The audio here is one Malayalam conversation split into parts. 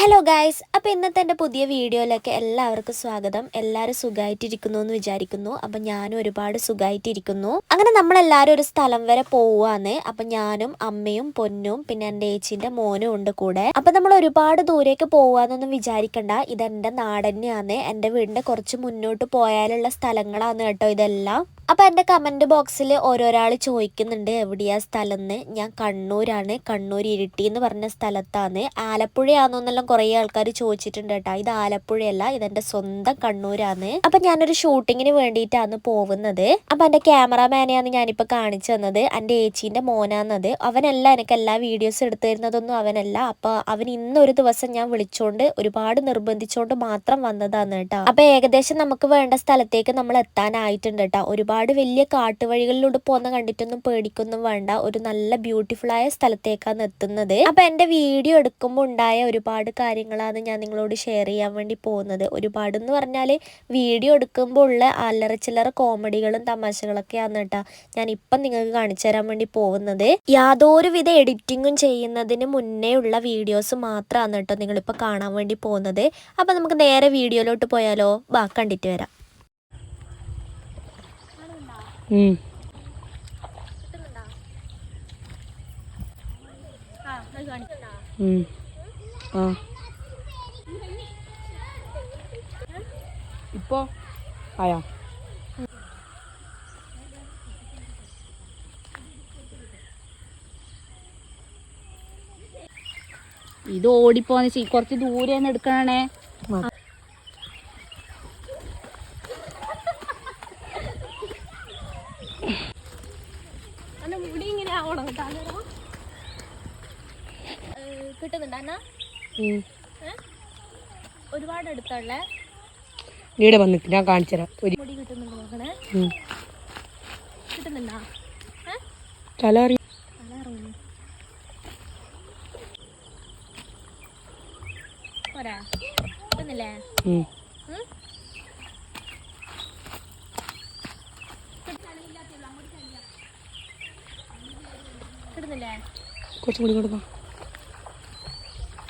ഹലോ ഗായ്സ് അപ്പോൾ ഇന്നത്തെ എന്റെ പുതിയ വീഡിയോയിലേക്ക് എല്ലാവർക്കും സ്വാഗതം. എല്ലാവരും സുഖമായിട്ടിരിക്കുന്നു എന്ന് വിചാരിക്കുന്നു. അപ്പം ഞാനും ഒരുപാട് സുഖമായിട്ടിരിക്കുന്നു അങ്ങനെ നമ്മളെല്ലാവരും ഒരു സ്ഥലം വരെ പോവാന്ന് അപ്പം ഞാനും അമ്മയും പൊന്നും പിന്നെ എന്റെ ഏച്ചിന്റെ മോനും ഉണ്ട് കൂടെ. അപ്പം നമ്മൾ ഒരുപാട് ദൂരേക്ക് പോവാന്നൊന്നും വിചാരിക്കണ്ട. ഇതെന്റെ നാടന്നെയാണ് എന്റെ വീടിന്റെ കുറച്ച് മുന്നോട്ട് പോയാലുള്ള സ്ഥലങ്ങളാണ് കേട്ടോ ഇതെല്ലാം. അപ്പം എന്റെ കമന്റ് ബോക്സിൽ ഓരോരാൾ ചോദിക്കുന്നുണ്ട് എവിടെയാ സ്ഥലം? എന്ന്. ഞാൻ കണ്ണൂരാണ്. കണ്ണൂർ ഇരിട്ടി എന്ന് പറഞ്ഞ സ്ഥലത്താണ്. ആലപ്പുഴയാണെന്നെല്ലാം കുറേ ആൾക്കാർ ചോദിച്ചിട്ടുണ്ട് കേട്ടോ. ഇത് ആലപ്പുഴയല്ല ഇതെന്റെ സ്വന്തം കണ്ണൂരാണ്. അപ്പൊ ഞാനൊരു ഷൂട്ടിങ്ങിന് വേണ്ടിയിട്ടാണ് പോകുന്നത്. അപ്പൊ എന്റെ ക്യാമറാമാനെയാണ് ഞാനിപ്പോ കാണിച്ചു തന്നത്. എന്റെ ഏച്ചിന്റെ മോനാന്നത് അവനല്ല എനിക്ക് എല്ലാ വീഡിയോസ് എടുത്തു തരുന്നതൊന്നും അവനല്ല. അപ്പൊ അവൻ ഇന്നൊരു ദിവസം ഞാൻ വിളിച്ചോണ്ട് ഒരുപാട് നിർബന്ധിച്ചോണ്ട് മാത്രം വന്നതാണ് കേട്ടോ. അപ്പൊ ഏകദേശം നമുക്ക് വേണ്ട സ്ഥലത്തേക്ക് നമ്മൾ എത്താനായിട്ടുണ്ട് കേട്ടോ. ഒരുപാട് വലിയ കാട്ടുവഴികളിലൂടെ പോകുന്ന കണ്ടിട്ടൊന്നും പേടിക്കൊന്നും വേണ്ട. ഒരു നല്ല ബ്യൂട്ടിഫുൾ ആയ സ്ഥലത്തേക്കാണ് എത്തുന്നത്. അപ്പൊ എന്റെ വീഡിയോ എടുക്കുമ്പോൾ ഉണ്ടായ ഒരുപാട് കാര്യങ്ങളാണ് ഞാൻ നിങ്ങളോട് ഷെയർ ചെയ്യാൻ വേണ്ടി പോകുന്നത്. ഒരുപാട് എന്ന് പറഞ്ഞാൽ വീഡിയോ എടുക്കുമ്പോൾ ഉള്ള അല്ലറ ചില്ലറ കോമഡികളും തമാശകളൊക്കെയാണ് കേട്ടോ ഞാൻ ഇപ്പം നിങ്ങൾക്ക് കാണിച്ചു തരാൻ വേണ്ടി പോകുന്നത്. യാതൊരുവിധ എഡിറ്റിങ്ങും ചെയ്യുന്നതിന് മുന്നേ ഉള്ള വീഡിയോസ് മാത്രമാണ് കേട്ടോ നിങ്ങളിപ്പോൾ കാണാൻ വേണ്ടി പോകുന്നത്. അപ്പം നമുക്ക് നേരെ വീഡിയോയിലോട്ട് പോയാലോ? ബാ കണ്ടിട്ട് വരാം. ഉം. ഇപ്പോ ആയാ. ഇത് ഓടിപ്പോന്ന് കുറച്ച് ദൂരെ നിന്ന് എടുക്കണേ. മുടി ഇങ്ങനെ ആവണം കിട്ടുന്നുണ്ട. ഉം. ഒരുപാട് അടുത്തുള്ള ഇവിടെ വന്നിട്ട് ഞാൻ കാണിച്ചു തരാം. ഒരു മുടി കിട്ടുന്നുണ്ട് നോക്കണേ. കിട്ടുന്നുണ്ടാ? പോരാ. കിട്ടുന്നില്ലേ ഉം. ഉം? കിട്ടുന്നില്ലേ? കുറച്ചും കൂടി കൊടുക്കാം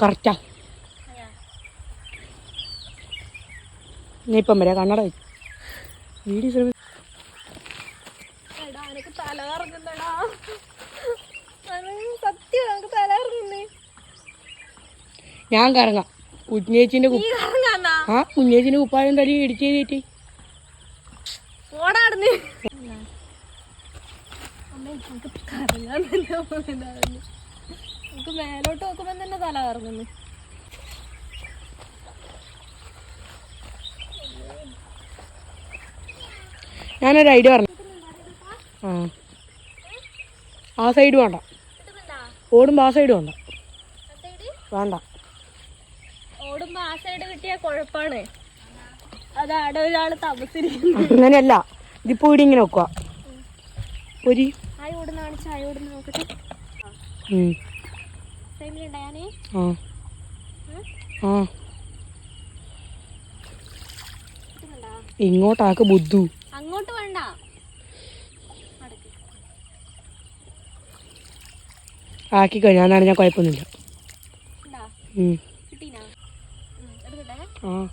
കറക്റ്റാ. നീ ഇപ്പം വരാ കണ്ണട വീഡിയോ കറങ്ങുന്നേ ഞാൻ കറങ്ങാം. കുഞ്ഞേച്ചിന്റെ ആ കുഞ്ഞേച്ചിന്റെ കുപ്പായം തലി ഇടിച്ച് കറങ്ങാൻ തന്നെ എനിക്ക് മേലോട്ട് നോക്കുമ്പോ തന്നെ തല കറങ്ങുന്നു. ഞാനൊരു ഐഡിയ പറഞ്ഞു. ആ. ആ സൈഡ് വേണ്ട. ഓടുമ്പോൾ ആ സൈഡ് വേണ്ട. വേണ്ട. ഓടുമ്പോ ആ സൈഡ് കിട്ടിയ കുഴപ്പാണ്. ഒരാൾ അങ്ങനെയല്ല. ഇതിപ്പോ ഇവിടെ ഇങ്ങനെ വെക്കുക ഒരു. ഇങ്ങോട്ടാക്ക് ബുദ്ധു. അങ്ങോട്ട് വേണ്ട. ആക്കി കഴിഞ്ഞാൽ ഞാൻ കുഴപ്പമൊന്നുമില്ല. ആ.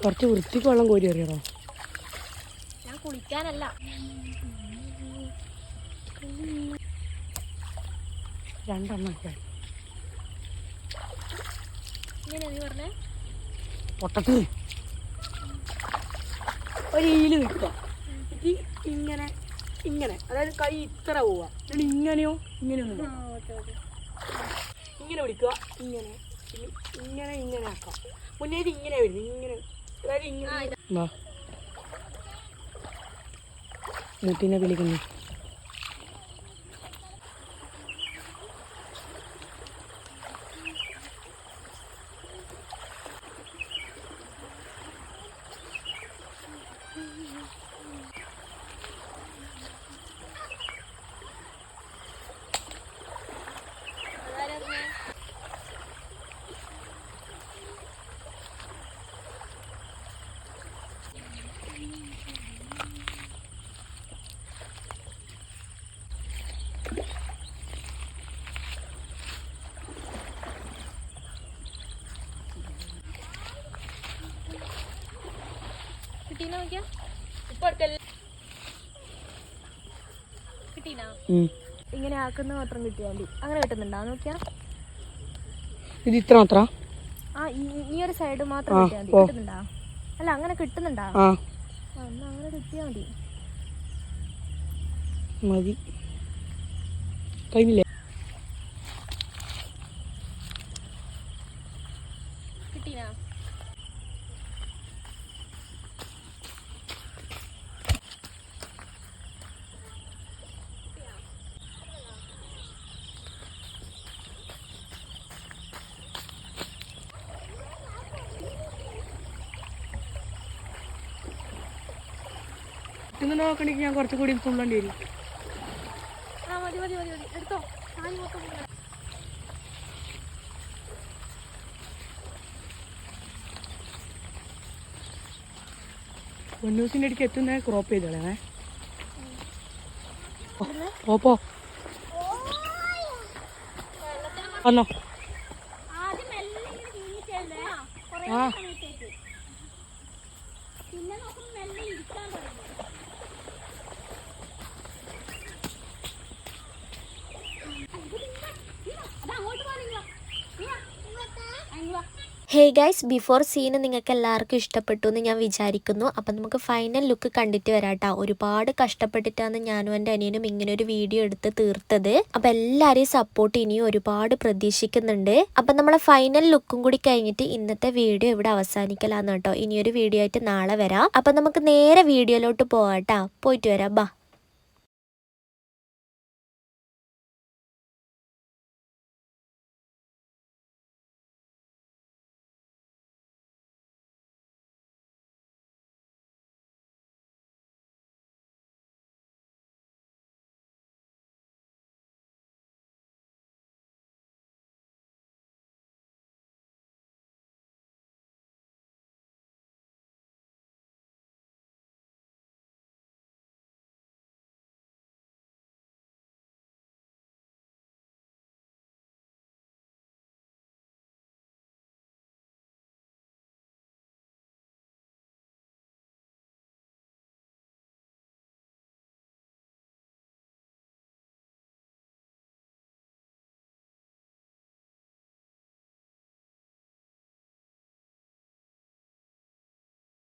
കുറച്ച് വൃത്തിക്ക് വെള്ളം കോരി അറിയണോ? ഞാൻ കുളിക്കാനല്ല. രണ്ടെണ്ണം ഒക്കെ. ഇങ്ങനെ നീ പറഞ്ഞേ? ഒരു ഈൽ നിൽക്കുക ഇങ്ങനെ ഇങ്ങനെ. അതായത് കൈ ഇത്ര പോവാ ഇങ്ങനെയോ ഇങ്ങനെയോ ഇങ്ങനെയൊന്നും ഇങ്ങനെ പിടിക്കുക ഇങ്ങനെ. ഇങ്ങനെ ഇങ്ങനെ ആക്കാം. മുന്നേത് ഇങ്ങനെ വരും ഇങ്ങനെ. അതായത് ഇങ്ങനെ. വാ. മുട്ടിനെ വിളിക്കുന്നു. കിട്ടീന നോക്കിയാ കിട്ടീനാ ഇങ്ങനെ ആക്കുന്ന മാത്രം കിട്ടിയാൽ മതി. അങ്ങനെ കിട്ടുന്നുണ്ടോ? നോക്കിയാ. ഇത് ഇത്ര മാത്രം? ആ ഈ- ഒരു സൈഡ് മാത്രം കിട്ടിയാൽ മതി. കിട്ടുന്നുണ്ടോ? അല്ല അങ്ങനെ കിട്ടുന്നുണ്ടോ? ആ. അന്ന് എന്നാ അങ്ങനെ കിട്ടിയാൽ മതി. മതി. കഴിഞ്ഞില്ലേ ഇന്ന് നോക്കണെങ്കിൽ ഞാൻ കുറച്ചുകൂടി തുള്ളേണ്ടി വരും. പൊന്നൂസിന്റെ അടുക്ക് എത്തുന്ന ക്രോപ്പ് ചെയ്തോളേ പോ വന്നോ. ആ പിന്നെ നോക്കുമ്പോൾ മെല്ലെ ഇരിക്കാൻ തുടങ്ങി. ഹേ ഗൈസ് ബിഫോർ സീന് നിങ്ങൾക്ക് എല്ലാവർക്കും ഇഷ്ടപ്പെട്ടു എന്ന് ഞാൻ വിചാരിക്കുന്നു. അപ്പം നമുക്ക് ഫൈനൽ ലുക്ക് കണ്ടിട്ട് വരാട്ടോ. ഒരുപാട് കഷ്ടപ്പെട്ടിട്ടാണ് ഞാനും എന്റെ അനിയനും ഇങ്ങനെ ഒരു വീഡിയോ എടുത്ത് തീർത്തത്. അപ്പം എല്ലാവരെയും സപ്പോർട്ട് ഇനിയും ഒരുപാട് പ്രതീക്ഷിക്കുന്നുണ്ട്. അപ്പം നമ്മളെ ഫൈനൽ ലുക്കും കൂടി കഴിഞ്ഞിട്ട് ഇന്നത്തെ വീഡിയോ ഇവിടെ അവസാനിക്കലാന്ന് കേട്ടോ. ഇനിയൊരു വീഡിയോ ആയിട്ട് നാളെ വരാം. അപ്പം നമുക്ക് നേരെ വീഡിയോയിലോട്ട് പോവാട്ടാ. പോയിട്ട് വരാം. ബാ.